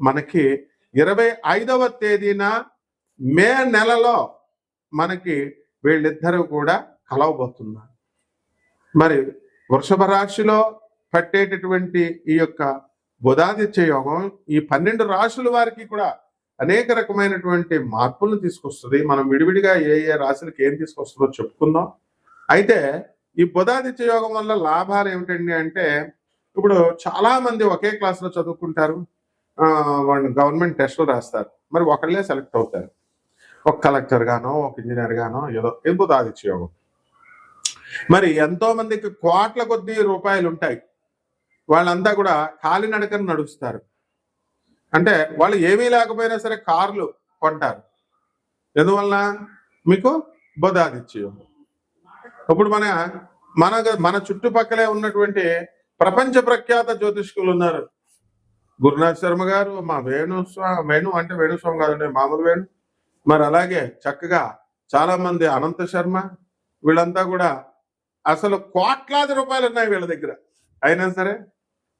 మనకి ఇరవై ఐదవ తేదీన మే నెలలో మనకి వీళ్ళిద్దరూ కూడా కలవబోతున్నారు. మరి వృషభ రాశిలో పట్టేటటువంటి ఈ యొక్క బుధాదిత్య యోగం ఈ పన్నెండు రాశుల వారికి కూడా అనేక రకమైనటువంటి మార్పులను తీసుకొస్తుంది. మనం విడివిడిగా ఏ ఏ రాశులకి ఏం తీసుకొస్తుందో చెప్పుకుందాం. అయితే ఈ బుధాదిత్య యోగం వల్ల లాభాలు ఏమిటండి అంటే ఇప్పుడు చాలా మంది ఒకే క్లాస్లో చదువుకుంటారు. వాళ్ళు గవర్నమెంట్ టెస్టులు రాస్తారు. మరి ఒకళ్ళే సెలెక్ట్ అవుతారు. ఒక కలెక్టర్ గానో ఒక ఇంజనీర్ గానో ఏదో ఇది బుధాదిత్య మరి ఎంతో మందికి కోట్ల కొద్ది రూపాయలు ఉంటాయి. వాళ్ళంతా కూడా కాలినడకన నడుస్తారు. అంటే వాళ్ళు ఏమీ లేకపోయినా సరే కార్లు కొంటారు. ఎందువల్ల మీకు బుధాదిత్య ఇప్పుడు మన మన మన చుట్టుపక్కలే ఉన్నటువంటి ప్రపంచ ప్రఖ్యాత జ్యోతిష్కులు ఉన్నారు. గురునాథ్ శర్మ గారు మా వేణుస్వామి వేణు అంటే వేణుస్వామి కాదండి మామూలు వేణు. మరి అలాగే చక్కగా చాలా మంది అనంత శర్మ వీళ్ళంతా కూడా అసలు కోట్లాది రూపాయలు ఉన్నాయి వీళ్ళ దగ్గర. అయినా సరే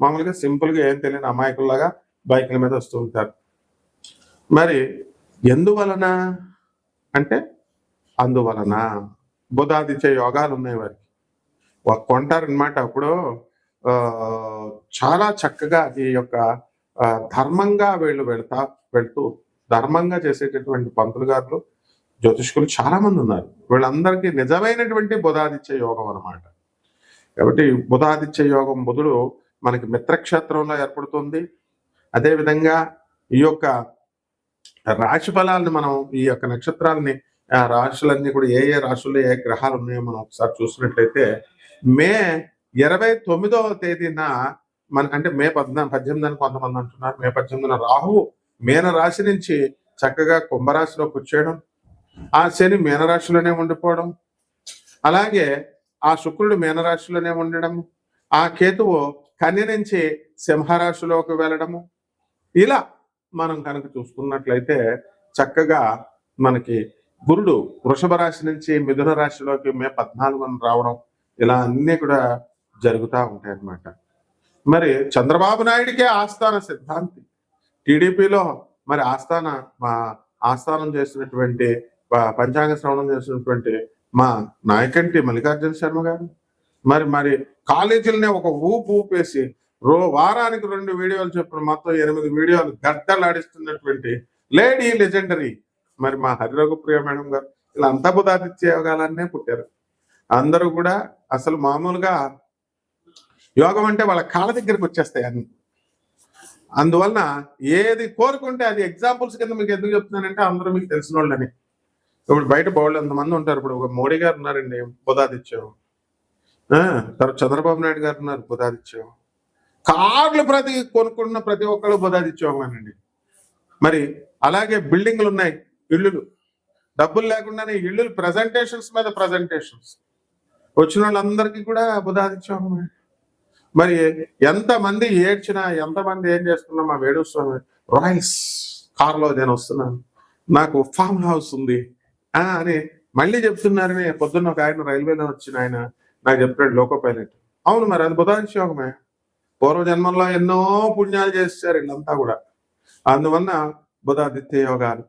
మామూలుగా సింపుల్గా ఏం తెలియని అమాయకుల్లాగా బైకుల మీద వస్తూ ఉంటారు. మరి ఎందువలన అంటే అందువలన బుధాదిత్య యోగాలు ఉన్నాయి వారికి. కొంటారనమాట అప్పుడు. చాలా చక్కగా ఈ యొక్క ధర్మంగా వీళ్ళు వెళ్తా వెళ్తూ ధర్మంగా చేసేటటువంటి పంతులు గారులు జ్యోతిష్కులు చాలా మంది ఉన్నారు. వీళ్ళందరికీ నిజమైనటువంటి బుధాదిత్య యోగం అనమాట కాబట్టి బుధాదిత్య యోగం బుధుడు మనకి మిత్రక్షేత్రంలో ఏర్పడుతుంది. అదేవిధంగా ఈ యొక్క రాశి ఫలాలను మనం ఈ యొక్క నక్షత్రాలని రాశులన్నీ కూడా ఏ ఏ రాశుల్లో ఏ గ్రహాలు ఉన్నాయో మనం ఒకసారి చూసినట్లయితే మే ఇరవై తొమ్మిదవ తేదీన మన అంటే మే పద్నా పద్దెనిమిది కొంతమంది అంటున్నారు. మే పద్దెనిమిదిన రాహువు మీన రాశి నుంచి చక్కగా కుంభరాశిలో వచ్చేయడం ఆ శని మీనరాశిలోనే ఉండిపోవడం అలాగే ఆ శుక్రుడు మీనరాశిలోనే ఉండడం ఆ కేతువు కన్య నుంచి సింహరాశిలోకి వెళ్ళడము. ఇలా మనం కనుక చూసుకున్నట్లయితే చక్కగా మనకి గురుడు వృషభ రాశి నుంచి మిథున రాశిలోకి మే పద్నాలుగున రావడం ఇలా అన్నీ కూడా జరుగుతూ ఉంటాయి అన్నమాట. మరి చంద్రబాబు నాయుడికే ఆస్థాన సిద్ధాంతి. టీడీపీలో మరి ఆస్థాన మా ఆస్థానం చేసినటువంటి పంచాంగ శ్రవణం చేసినటువంటి మా నాయకంటి మల్లికార్జున శర్మ గారు. మరి మరి కాలేజీలనే ఒక ఊపు ఊపేసి రో వారానికి రెండు వీడియోలు చెప్పిన మొత్తం ఎనిమిది వీడియోలు గడ్డలాడిస్తున్నటువంటి లేడీ లెజెండరీ. మరి మా హరిరఘుప్రియ మేడం గారు ఇలా అంతా బుధాదిత్య యోగాలనే పుట్టారు. అందరూ కూడా అసలు మామూలుగా యోగం అంటే వాళ్ళ కాళ్ళ దగ్గరికి వచ్చేస్తాయి అన్ని. అందువలన ఏది కోరుకుంటే అది ఎగ్జాంపుల్స్ కింద మీకు ఎందుకు చెప్తున్నానంటే అందరూ మీకు తెలిసిన వాళ్ళని ఇప్పుడు బయట బౌళ్ళు ఎంతమంది ఉంటారు. ఇప్పుడు ఒక మోడీ గారు ఉన్నారండి బుధాదిత్యం. తర్వాత చంద్రబాబు నాయుడు గారు ఉన్నారు బుధాదిత్యం. కార్లు ప్రతి కొనుక్కున్న ప్రతి ఒక్కళ్ళు బుధాదిత్యోగమేనండి మరి అలాగే బిల్డింగ్లు ఉన్నాయి ఇల్లులు. డబ్బులు లేకుండానే ఇల్లులు ప్రజెంటేషన్స్ మీద ప్రజెంటేషన్స్ వచ్చిన వాళ్ళందరికీ కూడా బుధాదిత్యోగమే మరి ఎంతమంది ఏడ్చినా ఎంతమంది ఏం చేస్తున్నా మా వేణుస్వామి రైస్ కారులో నేను వస్తున్నాను. నాకు ఫామ్ హౌస్ ఉంది. ఆ అని మళ్ళీ చెప్తున్నారని పొద్దున్న ఒక ఆయన రైల్వేలో వచ్చిన ఆయన నాకు చెప్తున్నాడు లోకో పైలట్. అవును మరి అది బుధాంశయోగమే పూర్వ పూర్వజన్మంలో ఎన్నో పుణ్యాలు చేస్తారు వీళ్ళంతా కూడా. అందువల్ల బుధాదిత్య యోగాలు.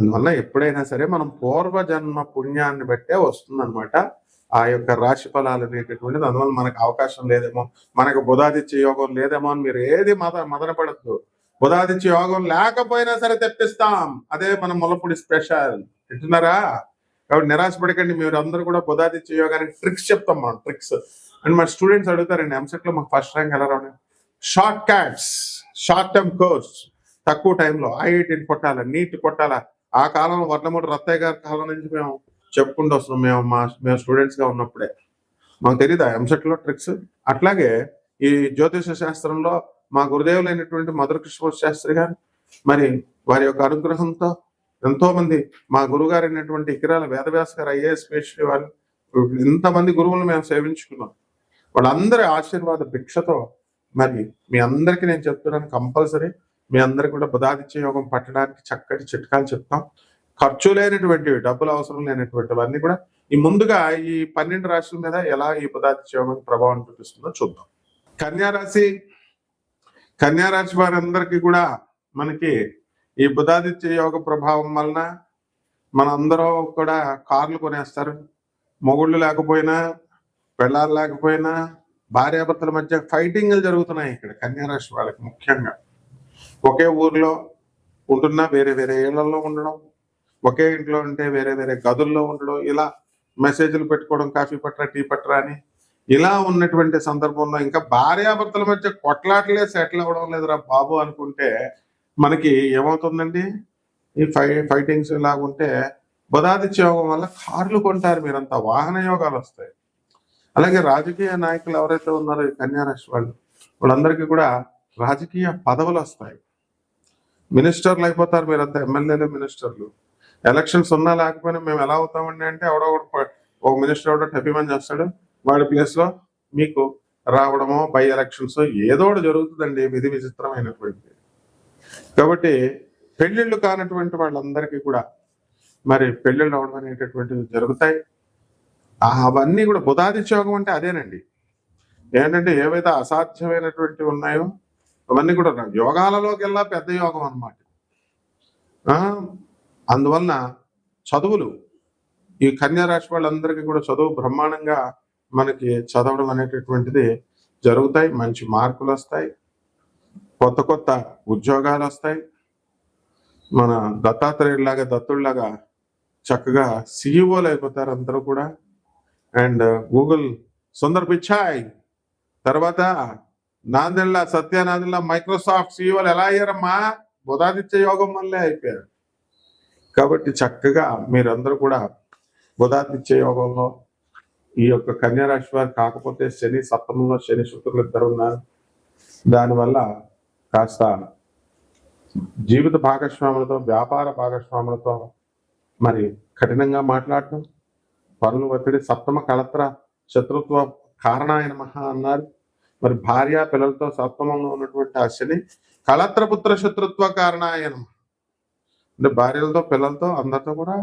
అందువల్ల ఎప్పుడైనా సరే మనం పూర్వజన్మ పుణ్యాన్ని బట్టే వస్తుందన్నమాట. ఆ యొక్క రాశి ఫలాలు అనేటటువంటిది అందువల్ల మనకు అవకాశం లేదేమో మనకు బుధాదిత్య యోగం లేదేమో అని మీరు ఏది మద మదనపడద్దు. బుధాదిత్య యోగం లేకపోయినా సరే తెప్పిస్తాం. అదే మన ములపూడి స్పెషల్. తింటున్నారా కాబట్టి నిరాశపడకండి. మీరు అందరూ కూడా బుధాదిత్య యోగానికి ట్రిక్స్ చెప్తాం మనం ట్రిక్స్. అండ్ మా స్టూడెంట్స్ అడుగుతారండి ఎంసెట్లో మాకు ఫస్ట్ ర్యాంక్ ఎలా రావడం? Shortcuts short term course. తక్కువ టైంలో ఐఐటీని కొట్టాలా నీట్ కొట్టాలా? ఆ కాలంలో వర్ణమూడి రత్తయ్య గారి కాలం నుంచి మేము చెప్పుకుంటూ వస్తున్నాం. మేము మా మేము స్టూడెంట్స్గా ఉన్నప్పుడే. మాకు తెలియదు ఎంసెట్లో ట్రిక్స్ అట్లాగే ఈ జ్యోతిష శాస్త్రంలో మా గురుదేవులైనటువంటి మధుర కృష్ణ శాస్త్రి గారు మరి వారి యొక్క అనుగ్రహంతో ఎంతో మంది మా గురుగారు అయినటువంటి ఇకిరాల వేదవ్యాస గారు ఐఏఎస్ పేషి వారు ఇంతమంది గురువులు మేము సేవించుకున్నాం. వాళ్ళందరి ఆశీర్వాద భిక్షతో మరి మీ అందరికీ నేను చెప్తున్నాను కంపల్సరీ. మీ అందరికి కూడా బుధాదిత్య యోగం పట్టడానికి చక్కటి చిట్కాలు చెప్తాం. ఖర్చు లేనటువంటివి డబ్బులు అవసరం లేనటువంటివన్నీ కూడా ఈ ముందుగా ఈ పన్నెండు రాశుల మీద ఎలా ఈ పదార్థ చేయడానికి ప్రభావం చూపిస్తుందో చూద్దాం. కన్యారాశి కన్యారాశి వారి అందరికీ వారందరికీ కూడా మనకి ఈ బుధాదిత్య యోగ ప్రభావం వలన మనందరూ కూడా కార్లు కొనేస్తారు. మొగుళ్ళు లేకపోయినా పెళ్ళాలు లేకపోయినా భార్యాభర్తల మధ్య ఫైటింగ్లు జరుగుతున్నాయి ఇక్కడ కన్యారాశి వాళ్ళకి ముఖ్యంగా. ఒకే ఊర్లో ఉంటున్నా వేరే వేరే ఇళ్ళలో ఉండడం ఒకే ఇంట్లో ఉంటే వేరే వేరే గదుల్లో ఉండడం ఇలా మెసేజ్లు పెట్టుకోవడం కాఫీ పట్రా టీ పట్రా అని ఇలా ఉన్నటువంటి సందర్భంలో ఇంకా భార్యాభర్తల మధ్య కొట్లాటలే సెటిల్ అవ్వడం లేదురా బాబు అనుకుంటే మనకి ఏమవుతుందండి? ఈ ఫై ఫైటింగ్స్ ఇలాగుంటే ఉంటే బుధాదిత్య యోగం వల్ల కార్లు కొంటారు మీరంతా వాహన యోగాలు వస్తాయి. అలాగే రాజకీయ నాయకులు ఎవరైతే ఉన్నారో ఈ కన్యారాశి వాళ్ళు వాళ్ళందరికీ కూడా రాజకీయ పదవులు వస్తాయి. మినిస్టర్లు అయిపోతారు మీరంతా ఎమ్మెల్యేలు మినిస్టర్లు. ఎలక్షన్స్ ఉన్నా లేకపోయినా మేము ఎలా అవుతామండి అంటే ఎవడో ఒకటి ఒక మినిస్టర్ ఎవడో టెపిమని చేస్తాడు. వాడి ప్లేస్లో మీకు రావడమో బై ఎలక్షన్స్ ఏదో ఒకటి జరుగుతుందండి విధి విచిత్రమైనటువంటి కాబట్టి పెళ్ళిళ్ళు కానటువంటి వాళ్ళందరికీ కూడా మరి పెళ్ళిళ్ళు అవడం అనేటటువంటివి జరుగుతాయి. అవన్నీ కూడా బుధాదిత్యోగం అంటే అదేనండి. ఏంటంటే ఏవైతే అసాధ్యమైనటువంటి ఉన్నాయో అవన్నీ కూడా యోగాలలోకి వెళ్ళా పెద్ద యోగం అన్నమాట. అందువలన చదువులు ఈ కన్యారాశి వాళ్ళందరికీ కూడా చదువు బ్రహ్మాండంగా మనకి చదవడం అనేటటువంటిది జరుగుతాయి. మంచి మార్కులు వస్తాయి. కొత్త కొత్త ఉద్యోగాలు వస్తాయి. మన దత్తాత్రేయుడిలాగా దత్తుడిలాగా చక్కగా సిఇఓలు అయిపోతారు అందరూ కూడా. అండ్ గూగుల్ సుందర్ పిచ్చాయ్ తర్వాత నాందెళ్ళ సత్యనాదెళ్ళ మైక్రోసాఫ్ట్ సిఇఓలు ఎలా అయ్యారమ్మా? బుధాదిత్య యోగం వల్లే అయిపోయారు. కాబట్టి చక్కగా మీరందరూ కూడా బుధాదిత్య యోగంలో ఈ యొక్క కన్యారాశి వారు కాకపోతే శని సప్తమంలో శని శుక్రులు ఇద్దరు ఉన్నారు. దానివల్ల కాస్త జీవిత భాగస్వాములతో వ్యాపార భాగస్వాములతో మరి కఠినంగా మాట్లాడటం పనులు ఒత్తిడి సప్తమ కళత్ర శత్రుత్వ కారణాయన మహా అన్నారు. మరి భార్య పిల్లలతో సప్తమంలో ఉన్నటువంటి ఆ శని కళత్రపుత్ర శత్రుత్వ కారణాయన అంటే భార్యలతో పిల్లలతో అందరితో కూడా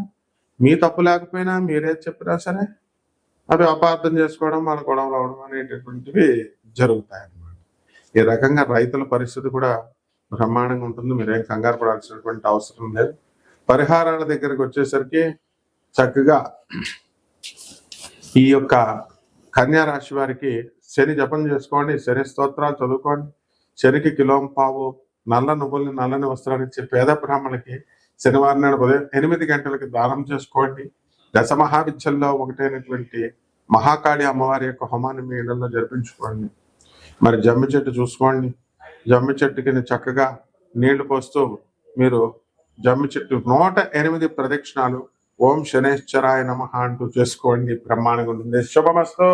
మీ తప్పు లేకపోయినా మీరేది చెప్పినా సరే అవి అపార్థం చేసుకోవడం మన గొడవలు అవడం అనేటటువంటివి జరుగుతాయి అన్నమాట ఈ రకంగా రైతుల పరిస్థితి కూడా బ్రహ్మాండంగా ఉంటుంది. మీరేం కంగారు పడాల్సినటువంటి అవసరం లేదు. పరిహారాల దగ్గరికి వచ్చేసరికి చక్కగా ఈ యొక్క కన్యా రాశి వారికి శని జపం చేసుకోండి శని స్తోత్రాలు చదువుకోండి శనికి కిలోం పావు నల్ల నువ్వుల్ని నల్లని వస్త్రాలు ఇచ్చే పేద బ్రాహ్మణులకి శనివారం నాడు ఉదయం ఎనిమిది గంటలకు దానం చేసుకోండి. దశ మహావిద్యల్లో ఒకటైనటువంటి మహాకాళి అమ్మవారి యొక్క హోమాన్ని మీ ఇళ్ళలో జరిపించుకోండి. మరి జమ్మి చెట్టు చూసుకోండి. జమ్మి చెట్టుకి చక్కగా నీళ్ళు పోస్తూ మీరు జమ్మి చెట్టు నూట ఎనిమిది ప్రదక్షిణాలు ఓం శనేశ్వరాయ నమ అంటూ చేసుకోండి. బ్రహ్మాండంగా ఉంటుంది. శుభమస్తు.